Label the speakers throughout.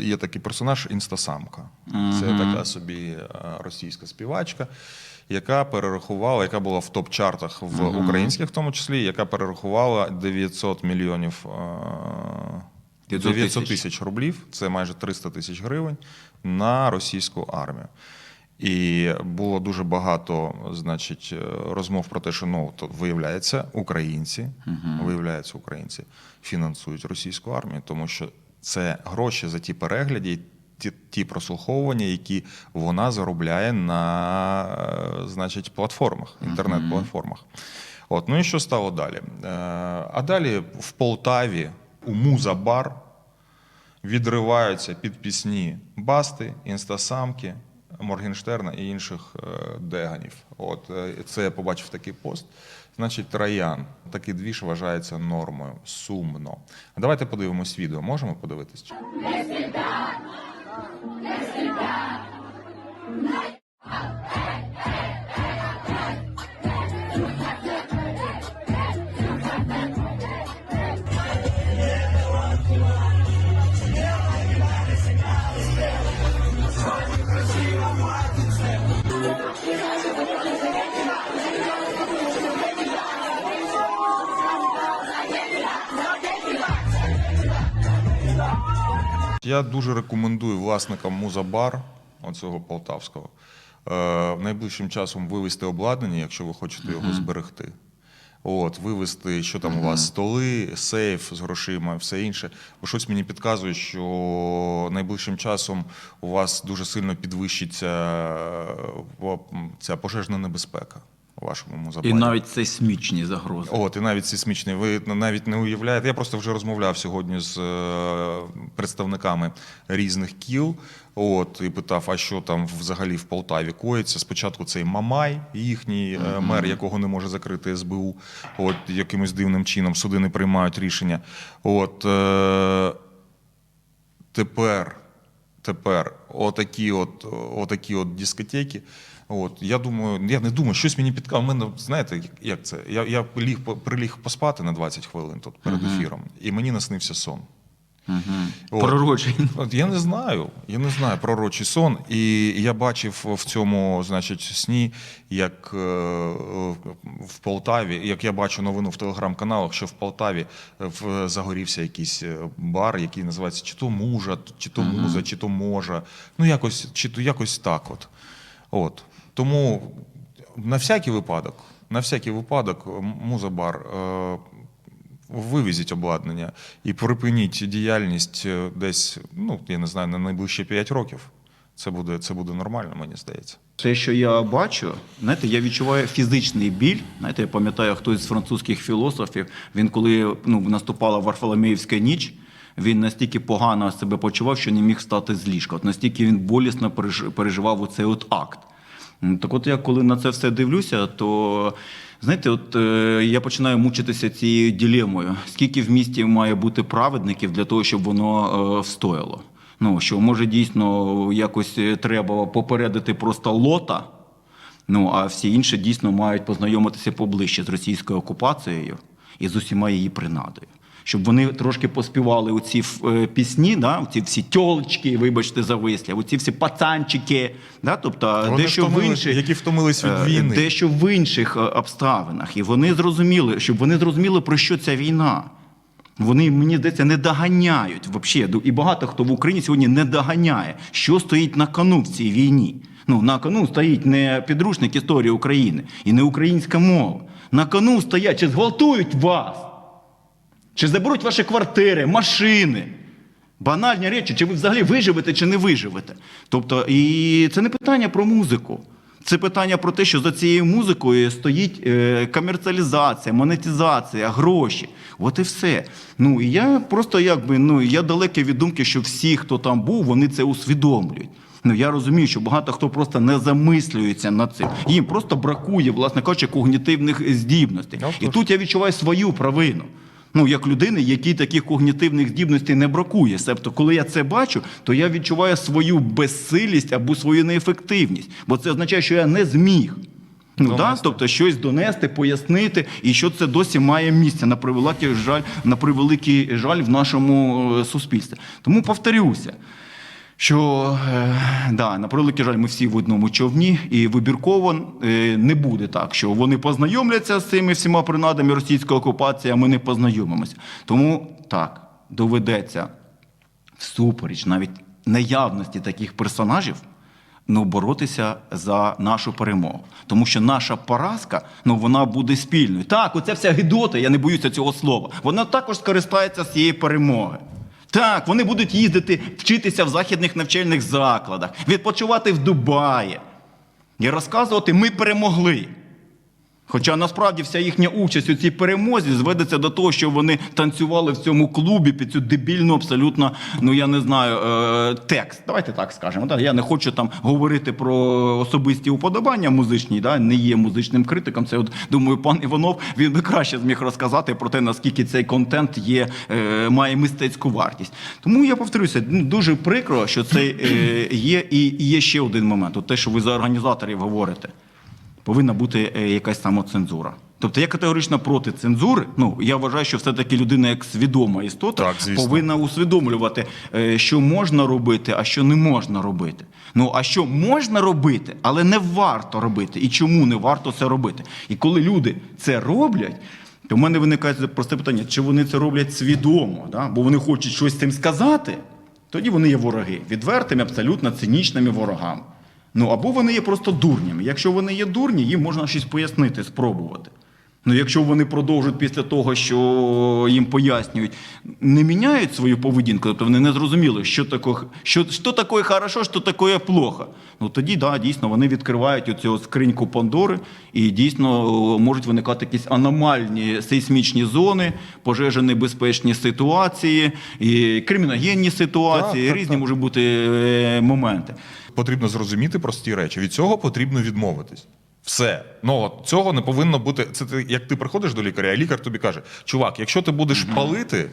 Speaker 1: є такий персонаж інстасамка. Це така собі е, російська співачка, яка перерахувала, яка була в топ-чартах в українських, в тому числі, яка перерахувала 900 мільйонів. е,
Speaker 2: 900
Speaker 1: 900
Speaker 2: тисяч.
Speaker 1: рублів, це майже 300 тисяч гривень на російську армію. І було дуже багато, значить, е, розмов про те, що ну то виявляється, українці, виявляється, українці фінансують російську армію, тому що це гроші за ті перегляди, ті, ті прослуховування, які вона заробляє на е, значить, платформах, інтернет-платформах. От, ну і що стало далі? Е, А далі в Полтаві у Муза-бар відриваються під пісні Басти, Інстасамки, Моргенштерна і інших е, деганів. От це я побачив такий пост. Значить, Троян. Такий двіж вважається нормою. Сумно. А давайте подивимось відео. Можемо подивитись? Я дуже рекомендую власникам музабар, оцього полтавського, е, найближчим часом вивести обладнання, якщо ви хочете його зберегти. От, вивести, що там у вас столи, сейф з грошима, все інше. Бо щось мені підказує, що найближчим часом у вас дуже сильно підвищиться е, ця пожежна небезпека у вашому музабарі.
Speaker 2: І навіть сейсмічні загрози.
Speaker 1: От, і навіть сейсмічний. Ви навіть не уявляєте. Я просто вже розмовляв сьогодні з е, представниками різних кіл. От, і питав, а що там взагалі в Полтаві коїться. Спочатку цей Мамай, їхній е, мер, якого не може закрити СБУ. От якимось дивним чином суди не приймають рішення. От е, тепер, тепер отакі от, отакі от дискотеки. От, я думаю, я не думаю, щось мені підказує. У мене, знаєте, як це? Я, я ліг, приліг поспати на 20 хвилин тут перед ефіром, і мені наснився сон. От.
Speaker 2: Пророчий.
Speaker 1: От я не знаю, я не знаю пророчий сон. І я бачив в цьому, значить, сні, як е, в Полтаві, як я бачу новину в телеграм-каналах, що в Полтаві е, в- загорівся якийсь е, бар, який називається чи то мужа, чи то муза, чи то можа. Ну, якось, чи то якось так. От. От. Тому на всякий випадок, на всякий випадок, муза-бар. Е, Вивезіть обладнання і припиніть діяльність е, десь, ну я не знаю, на найближчі 5 років. Це буде, це буде нормально, мені здається.
Speaker 2: Те, що я бачу, знаєте, я відчуваю фізичний біль. Знаєте, я пам'ятаю, хтось з французьких філософів, він коли ну, наступала Варфоломеївська ніч, він настільки погано себе почував, що не міг встати з ліжка. От настільки він болісно переживав оцей от акт. Так от я коли на це все дивлюся, то знаєте, от е, я починаю мучитися цією ділемою. Скільки в місті має бути праведників для того, щоб воно е, встояло? Ну що може дійсно якось е, треба попередити просто лота. Ну а всі інші дійсно мають познайомитися поближче з російською окупацією і з усіма її принадою. Щоб вони трошки поспівали у ці е, пісні, да, ці всі тьолочки, вибачте за вислів, оці всі пацанчики, да, тобто
Speaker 1: Вони
Speaker 2: дещо в
Speaker 1: втомились-
Speaker 2: інших,
Speaker 1: які втомились від
Speaker 2: е,
Speaker 1: війни.
Speaker 2: дещо в інших е, обставинах. І вони зрозуміли, щоб вони зрозуміли, про що ця війна. Вони, мені здається, не доганяють взагалі. І багато хто в Україні сьогодні не доганяє, що стоїть на кону в цій війні. Ну, на кону стоїть не підручник історії України і не українська мова. На кону стоять, чи зґвалтують вас, чи заберуть ваші квартири, машини. Банальні речі, чи ви взагалі виживете, чи не виживете. Тобто, і це не питання про музику. Це питання про те, що за цією музикою стоїть е, комерціалізація, монетизація, гроші. От і все. Ну і я просто якби ну я далекий від думки, що всі, хто там був, вони це усвідомлюють. Ну я розумію, що багато хто просто не замислюється над цим. Їм просто бракує, власне кажучи, когнітивних здібностей.
Speaker 1: Ну,
Speaker 2: І тут я відчуваю свою провину. Ну, як людини, якій таких когнітивних здібностей не бракує. Себто, коли я це бачу, то я відчуваю свою безсилість або свою неефективність. Бо це означає, що я не зміг. Ну, да? Тобто щось донести, пояснити, і що це досі має місце на превеликий жаль, на превеликий жаль в нашому е, суспільстві. Тому повторюся. Що е, да, на превеликий жаль, ми всі в одному човні, і вибірково е, не буде так, що вони познайомляться з цими всіма принадами російської окупації, а ми не познайомимося. Тому так доведеться всупереч навіть наявності таких персонажів. Ну, боротися за нашу перемогу. Тому що наша поразка, ну вона буде спільною. Так, оця вся гидота, я не боюся цього слова. Вона також скористається з цієї перемоги. Так, вони будуть їздити, вчитися в західних навчальних закладах, відпочивати в Дубаї і розказувати, ми перемогли. Хоча насправді вся їхня участь у цій перемозі зведеться до того, що вони танцювали в цьому клубі під цю дебільну, абсолютно, ну я не знаю, е, текст. Давайте так скажемо. Да? Я не хочу там говорити про особисті уподобання музичні, да? не є музичним критиком. Це от думаю, пан Іванов він би краще зміг розказати про те, наскільки цей контент є, е, має мистецьку вартість. Тому я повторюся, ну, дуже прикро, що це е, є, і є ще один момент. От те, що ви за організаторів говорите повинна бути е, якась самоцензура. Тобто я категорично проти цензури. Ну я вважаю, що все-таки людина, як свідома істота,
Speaker 1: Так, звісно.
Speaker 2: повинна усвідомлювати, е, що можна робити, а що не можна робити. Ну а що можна робити, але не варто робити. І чому не варто це робити? І коли люди це роблять. То в мене виникає просте питання: чи вони це роблять свідомо, да? бо вони хочуть щось цим сказати, тоді вони є вороги, відвертими, абсолютно цинічними ворогами. Ну або вони є просто дурнями. Якщо вони є дурні, їм можна щось пояснити, спробувати. Ну, якщо вони продовжують після того, що їм пояснюють, не міняють свою поведінку, тобто вони не зрозуміли, що таке, що, що таке хорошо, що таке плохо. Ну тоді да, дійсно вони відкривають оцю скриньку Пандори, і дійсно можуть виникати якісь аномальні сейсмічні зони, пожежі небезпечні ситуації, і криміногенні ситуації,
Speaker 1: Так, так,
Speaker 2: різні
Speaker 1: так.
Speaker 2: можуть бути е, моменти.
Speaker 1: Потрібно зрозуміти прості речі. Від цього потрібно відмовитись. Все. Ну от цього не повинно бути. Це ти, як ти приходиш до лікаря, а лікар тобі каже: чувак, якщо ти будеш палити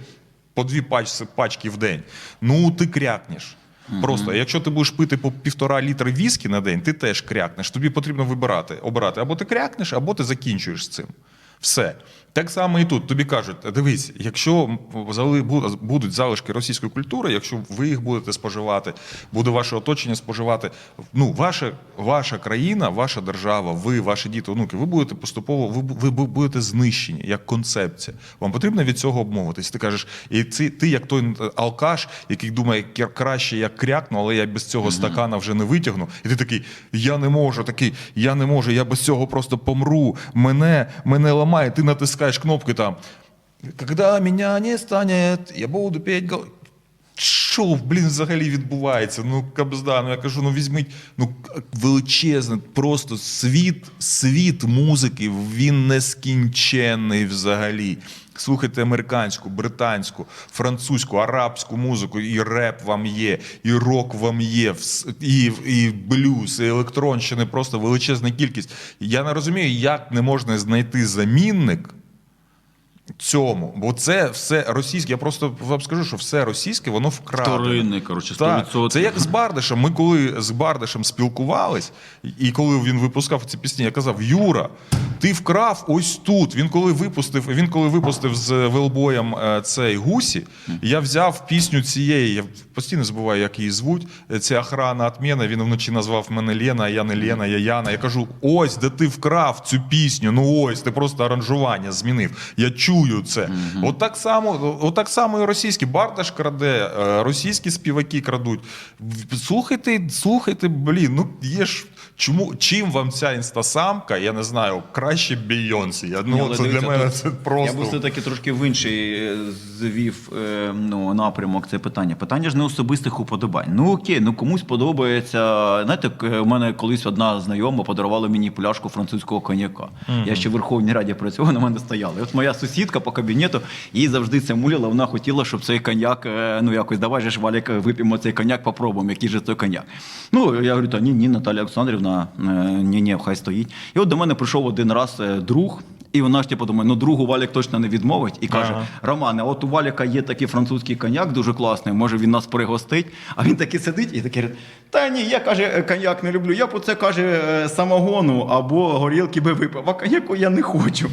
Speaker 1: по дві пач, пачки в день, ну ти крякнеш. Просто якщо ти будеш пити по півтора літра віскі на день, ти теж крякнеш. Тобі потрібно вибирати, обирати або ти крякнеш, або ти закінчуєш з цим. Все. Так само і тут. Тобі кажуть, дивись, якщо будуть залишки російської культури, якщо ви їх будете споживати, буде ваше оточення споживати. Ну, ваша, ваша країна, ваша держава, ви, ваші діти, онуки, ви будете поступово, ви, ви будете знищені як концепція. Вам потрібно від цього обмовитись. Ти кажеш, і ти, ти як той алкаш, який думає, «Я краще я крякну, але я без цього стакана вже не витягну. І ти такий, я не можу, такий, я не можу, я без цього просто помру. Мене, мене ламає, ты натискаешь кнопки там. Когда меня не станет, я буду петь. Що, блін, взагалі відбувається? Ну, кабзда, ну я кажу, ну візьміть, ну величезне, просто світ, світ музики, він нескінченний взагалі. Слухайте американську, британську, французьку, арабську музику, і реп вам є, і рок вам є, і, і блюз, і електронщини просто величезна кількість. Я не розумію, як не можна знайти замінник цьому, бо це все російське. Я просто вам скажу, що все російське, воно вкрадено.
Speaker 2: Вторинне, коротше,
Speaker 1: Так,
Speaker 2: 100%.
Speaker 1: це як з Бардашем. Ми коли з Бардашем спілкувались, і коли він випускав ці пісні, я казав: Юра, ти вкрав ось тут. Він коли випустив, він коли випустив з Велбоєм е, цей гусі, я взяв пісню цієї. Я постійно забуваю, як її звуть. Е, Це охрана отмена. Він вночі назвав мене Лена, а я не Лена, я Яна. Я кажу: ось де ти вкрав цю пісню. Ну ось ти просто аранжування змінив. Я чую це. От так само, от так само і російські Бардаш краде, е, російські співаки крадуть. Слухайте, слухайте, блін, ну є ж. Чому чим вам ця інстасамка? Я не знаю, краще Бейонсі. Я, ну це для мене
Speaker 2: тут
Speaker 1: це просто.
Speaker 2: Я би все-таки трошки в інший е, звів е, ну, напрямок це питання. Питання ж не особистих уподобань. Ну окей, ну комусь подобається. Знаєте, у мене колись одна знайома подарувала мені пляшку французького коньяка. Я ще в Верховній Раді працював, на мене стояла. І от моя сусідка по кабінету їй завжди це муляла. Вона хотіла, щоб цей коньяк, е, ну якось давай же ж Валік, вип'ємо цей коньяк, попробуємо, який же той коньяк. Ну я говорю, та ні, ні, Наталя Олександрівна, е, ні, ні, хай стоїть. І от до мене прийшов один раз е, друг І вона ж типу думає, ну другу Валік точно не відмовить і каже:
Speaker 1: Ага.
Speaker 2: Романе, от у Валіка є такий французький коньяк, дуже класний, може він нас пригостить. А він такий сидить і такий, та ні, я каже, коньяк не люблю. Я по це каже е, самогону або горілки би випив, а коньяку я не хочу.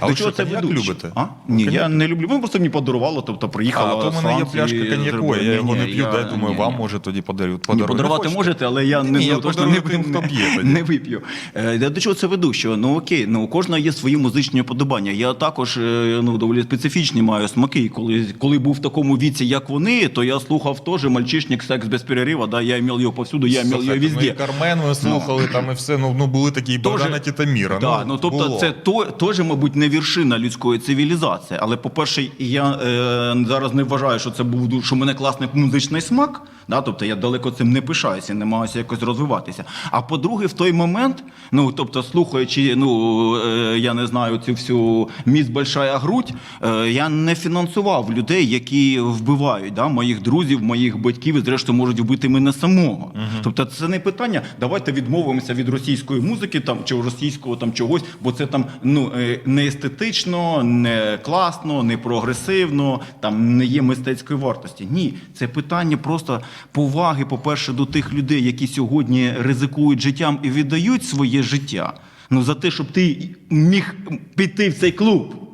Speaker 1: А ви що, коньяк
Speaker 2: ведуть?
Speaker 1: любите?
Speaker 2: А? Ні,
Speaker 1: Коньяк?
Speaker 2: я не люблю. Воно просто мені подарувало, тобто
Speaker 1: А,
Speaker 2: приїхала.
Speaker 1: то в
Speaker 2: з
Speaker 1: мене є
Speaker 2: Франції,
Speaker 1: пляшка коньяку, я його не
Speaker 2: ні,
Speaker 1: п'ю,
Speaker 2: я-
Speaker 1: дай думаю,
Speaker 2: ні,
Speaker 1: вам
Speaker 2: ні.
Speaker 1: може тоді подарю.
Speaker 2: Ні. Подарувати
Speaker 1: хочете?
Speaker 2: можете, але я не,
Speaker 1: Ні, я
Speaker 2: ну, точно
Speaker 1: подарую
Speaker 2: не,
Speaker 1: тим, хто п'є тоді.
Speaker 2: не вип'ю. Е, Я до чого це веду? Що ну окей, ну у кожного є свої музичні уподобання. Я також е, ну доволі специфічні маю смаки. І Коли коли був в такому віці, як вони, то я слухав теж мальчишник, секс без перерива. Да, я мав його повсюду, я мав його
Speaker 1: Слухайте, Ну, і
Speaker 2: везде.
Speaker 1: Кармен ви слухали, там і все. Ну, ну були такі і Богдана Тітаміра.
Speaker 2: Да, ну, тобто
Speaker 1: було.
Speaker 2: це то, теж, мабуть, не віршина людської цивілізації. Але, по-перше, я е, зараз не вважаю, що це був що мене класний музичний смак. Да, тобто я далеко цим не пишаюся, намагаюся якось розвиватися. А по-друге, в той момент, ну тобто, слухаючи, ну е, я не знаю цю всю міст большая грудь, е, я не фінансував людей, які вбивають да, моїх друзів, моїх батьків і зрештою можуть вбити мене самого. Тобто, це не питання. Давайте відмовимося від російської музики там чи російського там чогось, бо це там ну е, не естетично, не класно, не прогресивно, там не є мистецької вартості. Ні, це питання просто поваги, по-перше, до тих людей, які сьогодні ризикують життям і віддають своє життя. Ну за те, щоб ти міг піти в цей клуб.